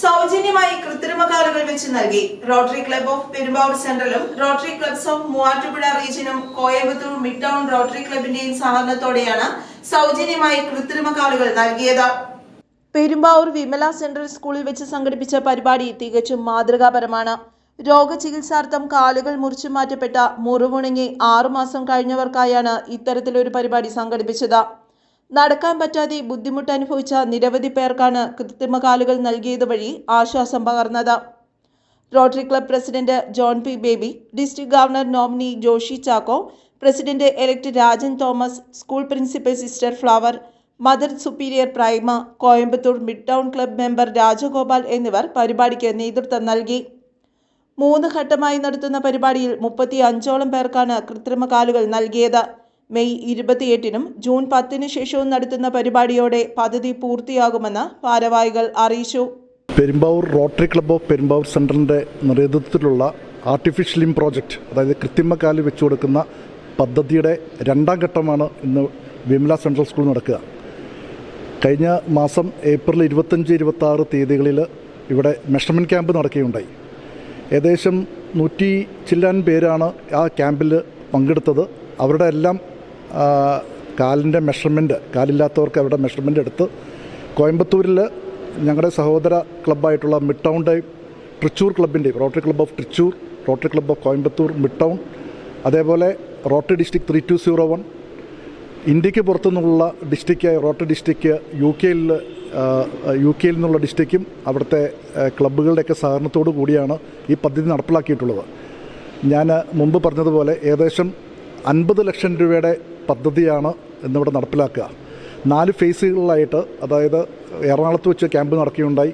സൗജന്യമായി കൃത്രിമ കാറുകൾ വെച്ച് നൽകി. റോട്ടറി ക്ലബ് ഓഫ് പെരുമ്പാവൂർ സെൻട്രലും റോട്ടറി ക്ലബ്സ് ഓഫ് മൂവാറ്റുപുഴ റീജിയനും കോയമ്പത്തൂർ മിഡ് ടൗൺ റോട്ടറി ക്ലബിന്റെയും സഹകരണത്തോടെയാണ് സൗജന്യമായി കൃത്രിമ കാറുകൾ നൽകിയത്. പെരുമ്പാവൂർ വിമല സെൻട്രൽ സ്കൂളിൽ വെച്ച് സംഘടിപ്പിച്ച പരിപാടി തികച്ചും മാതൃകാപരമാണ്. രോഗചികിത്സാർത്ഥം കാലുകൾ മുറിച്ചു മാറ്റപ്പെട്ട മുറിവുണങ്ങി ആറുമാസം കഴിഞ്ഞവർക്കായാണ് ഇത്തരത്തിലൊരു പരിപാടി സംഘടിപ്പിച്ചത്. നടക്കാൻ പറ്റാതെ ബുദ്ധിമുട്ട് അനുഭവിച്ച നിരവധി പേർക്കാണ് കൃത്രിമ കാലുകൾ നൽകിയത് വഴി ആശ്വാസം പകർന്നത്. Rotary club president John P Baby district governor nominee Joshi Chacko president elect Rajan Thomas school principal sister flower mother superior Prima Coimbatore mid town club member Rajagopal എന്നിവർ പരിപാടിക്ക് നേതൃത്വം നൽകി. മൂന്ന് ഘട്ടമായി നടത്തുന്ന പരിപാടിയിൽ മുപ്പത്തി അഞ്ചോളം പേർക്കാണ് കൃത്രിമ കാലുകൾ നൽകിയത്. മെയ് ഇരുപത്തിയെട്ടിനും ജൂൺ പത്തിന് ശേഷവും നടത്തുന്ന പരിപാടിയോടെ പദ്ധതി പൂർത്തിയാകുമെന്ന് ഭാരവാഹികൾ അറിയിച്ചു. Perumbavoor rotary club of Perumbavoor സെന്ററിന്റെ നേതൃത്വത്തിലുള്ള ആർട്ടിഫിഷ്യൽ ലിം പ്രോജക്റ്റ് അതായത് കൃത്രിമക്കാൽ വെച്ചു കൊടുക്കുന്ന പദ്ധതിയുടെ രണ്ടാം ഘട്ടമാണ് ഇന്ന് വിമല സെൻട്രൽ സ്കൂൾ നടക്കുക. കഴിഞ്ഞ മാസം ഏപ്രിൽ ഇരുപത്തഞ്ച് ഇരുപത്തി ആറ് തീയതികളിൽ ഇവിടെ മെഷർമെന്റ് ക്യാമ്പ് നടക്കുകയുണ്ടായി. ഏകദേശം നൂറ്റി ചില്ലാൻ പേരാണ് ആ ക്യാമ്പിൽ പങ്കെടുത്തത്. അവരുടെ എല്ലാം കാലിന്റെ മെഷർമെന്റ് കാലില്ലാത്തവർക്ക് അവിടെ മെഷർമെന്റ് എടുത്ത് കോയമ്പത്തൂരിൽ ഞങ്ങളുടെ സഹോദര ക്ലബ്ബായിട്ടുള്ള മിഡ് ടൗണിന്റെ Trichur ക്ലബിന്റെയും rotary club of Trichur rotary club of Coimbatore mid town അതേപോലെ rotary district three two zero one ഇന്ത്യയ്ക്ക് പുറത്തുനിന്നുള്ള ഡിസ്ട്രിക്റ്റ് റോട്ടറി ഡിസ്ട്രിക്റ്റ് യു കെയിൽ യു കെയിൽ നിന്നുള്ള ഡിസ്ട്രിക്റ്റും അവിടുത്തെ ക്ലബ്ബുകളുടെയൊക്കെ സഹകരണത്തോടു കൂടിയാണ് ഈ പദ്ധതി നടപ്പിലാക്കിയിട്ടുള്ളത്. ഞാൻ മുമ്പ് പറഞ്ഞതുപോലെ ഏകദേശം അൻപത് ലക്ഷം രൂപയുടെ പദ്ധതിയാണ് ഇന്നിവിടെ നടപ്പിലാക്കുക. നാല് ഫേസുകളിലായിട്ട് അതായത് എറണാകുളത്ത് വെച്ച് ക്യാമ്പ് നടക്കുകയുണ്ടായി.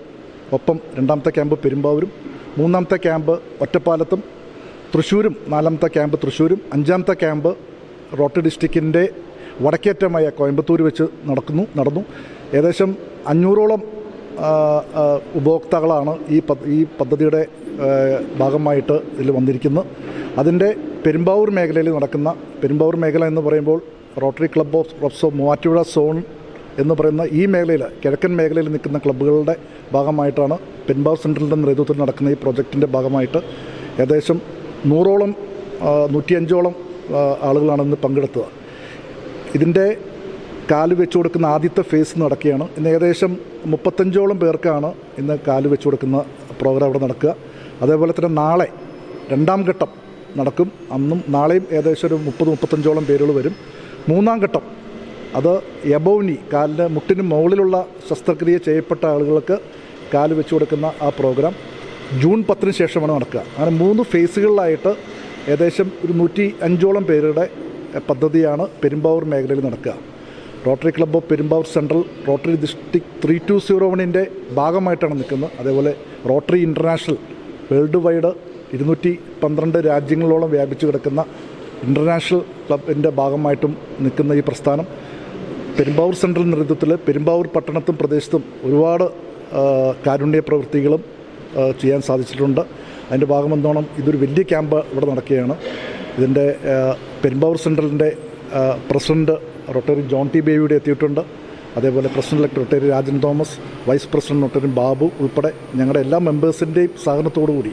ഒപ്പം രണ്ടാമത്തെ ക്യാമ്പ് പെരുമ്പാവൂരും മൂന്നാമത്തെ ക്യാമ്പ് ഒറ്റപ്പാലത്തും തൃശ്ശൂരും നാലാമത്തെ ക്യാമ്പ് തൃശ്ശൂരും അഞ്ചാമത്തെ ക്യാമ്പ് റോട്ടറി ഡിസ്ട്രിക്റ്റിന്റെ വടക്കേറ്റമായ കോയമ്പത്തൂർ വെച്ച് നടക്കുന്നു നടന്നു. ഏകദേശം അഞ്ഞൂറോളം ഉപഭോക്താക്കളാണ് ഈ ഈ പദ്ധതിയുടെ ഭാഗമായിട്ട് ഇതിൽ വന്നിരിക്കുന്നത്. അതിന്റെ പെരുമ്പാവൂർ മേഖലയിൽ നടക്കുന്ന പെരുമ്പാവൂർ മേഖല എന്ന് പറയുമ്പോൾ rotary club of of Muvattupuzha zone എന്ന് പറയുന്ന ഈ മേഖലയിൽ കിഴക്കൻ മേഖലയിൽ നിൽക്കുന്ന ക്ലബ്ബുകളുടെ ഭാഗമായിട്ടാണ് പെരുമ്പാവൂർ സെൻട്രലിന്റെ നേതൃത്വത്തിൽ നടക്കുന്ന ഈ പ്രോജക്റ്റിന്റെ ഭാഗമായിട്ട് ഏകദേശം നൂറോളം നൂറ്റിയഞ്ചോളം ആളുകളാണ് ഇന്ന് പങ്കെടുത്തത്. ഇതിന്റെ കാൽ വെച്ച് കൊടുക്കുന്ന ആദ്യത്തെ ഫേസ് നടക്കുകയാണ്. ഇന്ന് ഏകദേശം മുപ്പത്തഞ്ചോളം പേർക്കാണ് ഇന്ന് കാൽ വെച്ച് കൊടുക്കുന്ന പ്രോഗ്രാം അവിടെ നടക്കുക. അതേപോലെ തന്നെ നാളെ രണ്ടാം ഘട്ടം നടക്കും. അന്നും നാളെയും ഏകദേശം ഒരു മുപ്പത് മുപ്പത്തഞ്ചോളം പേരുകൾ വരും. മൂന്നാം ഘട്ടം അത് എബോനി കാലിന് മുട്ടിന് മുകളിലുള്ള ശസ്ത്രക്രിയ ചെയ്യപ്പെട്ട ആളുകൾക്ക് കാൽ വെച്ച് കൊടുക്കുന്ന ആ പ്രോഗ്രാം ജൂൺ പത്തിന് ശേഷമാണ് നടക്കുക. അങ്ങനെ മൂന്ന് ഫേസുകളിലായിട്ട് ഏകദേശം ഒരു നൂറ്റി അഞ്ചോളം പേരുടെ പദ്ധതിയാണ് പെരുമ്പാവൂർ മേഖലയിൽ നടക്കുക. Rotary club of Perumbavoor central rotary district three two zero വണ്ണിന്റെ ഭാഗമായിട്ടാണ് നിൽക്കുന്നത്. അതേപോലെ റോട്ടറി ഇന്റർനാഷണൽ വേൾഡ് വൈഡ് ഇരുന്നൂറ്റി പന്ത്രണ്ട് രാജ്യങ്ങളോളം വ്യാപിച്ചു കിടക്കുന്ന ഇന്റർനാഷണൽ ക്ലബിന്റെ ഭാഗമായിട്ടും നിൽക്കുന്ന ഈ പ്രസ്ഥാനം. പെരുമ്പാവൂർ സെൻട്രൽ നേതൃത്വത്തിൽ പെരുമ്പാവൂർ പട്ടണത്തും പ്രദേശത്തും ഒരുപാട് കാരുണ്യ പ്രവൃത്തികളും ചെയ്യാൻ സാധിച്ചിട്ടുണ്ട്. അതിന്റെ ഭാഗമെന്നോണം ഇതൊരു വലിയ ക്യാമ്പ് ഇവിടെ നടക്കുകയാണ്. ഇതിന്റെ പെരുമ്പാവൂർ സെൻട്രലിന്റെ പ്രസിഡന്റ് റൊട്ടറി ജോൺ ടി ബേബിയുടെ എത്തിയിട്ടുണ്ട്. അതേപോലെ president elect rotary Rajan Thomas vice president rotary Babu ഉൾപ്പെടെ ഞങ്ങളുടെ എല്ലാ മെമ്പേഴ്സിന്റെയും സഹകരണത്തോടു കൂടി.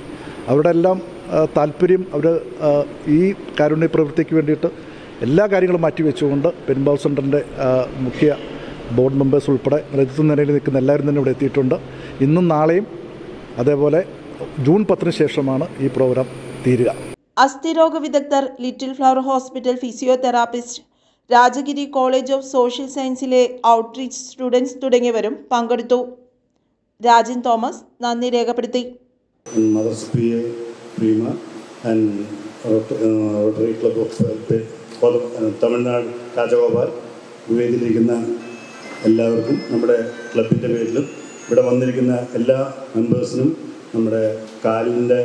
അവരുടെ എല്ലാം താല്പര്യം അവർ ഈ കാരുണ്യ പ്രവൃത്തിക്ക് വേണ്ടിയിട്ട് എല്ലാ കാര്യങ്ങളും മാറ്റിവെച്ചുകൊണ്ട് പെരുമ്പാവൂർ സെന്ററിന്റെ മുഖ്യ ബോർഡ് മെമ്പേഴ്സ് ഉൾപ്പെടെ നേതൃത്വ നിലയിൽ നിൽക്കുന്ന എല്ലാവരും തന്നെ ഇവിടെ എത്തിയിട്ടുണ്ട്. ഇന്നും നാളെയും അതേപോലെ ജൂൺ പത്തിന് ശേഷമാണ് ഈ പ്രോഗ്രാം തീരുക. അസ്ഥിരോഗ വിദഗ്ധർ little flower hospital physiotherapist Rajagiri college of social സയൻസിലെ outreach students തുടങ്ങിയവരും പങ്കെടുത്തു. രാജൻ തോമസ് നന്ദി രേഖപ്പെടുത്തി. Kolam- uh, തമിഴ്നാട് രാജഗോപാൽ വേദിയിലിരിക്കുന്ന എല്ലാവർക്കും നമ്മുടെ ക്ലബിന്റെ പേരിലും ഇവിടെ വന്നിരിക്കുന്ന എല്ലാ മെമ്പേഴ്സിനും നമ്മുടെ കാലിന്റെ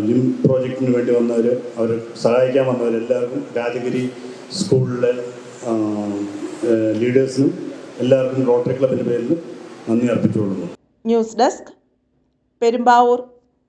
ലിം പ്രോജക്റ്റിന് വേണ്ടി വന്നവർ അവർ സഹായിക്കാൻ വന്നവരെല്ലാവർക്കും രാജഗിരി സ്കൂളിലെ ലീഡേഴ്സിനും എല്ലാവർക്കും റോട്ടറി ക്ലബിന്റെ പേരിൽ നന്ദി അർപ്പിച്ചുകൊള്ളുന്നു. News desk Perumbavoor.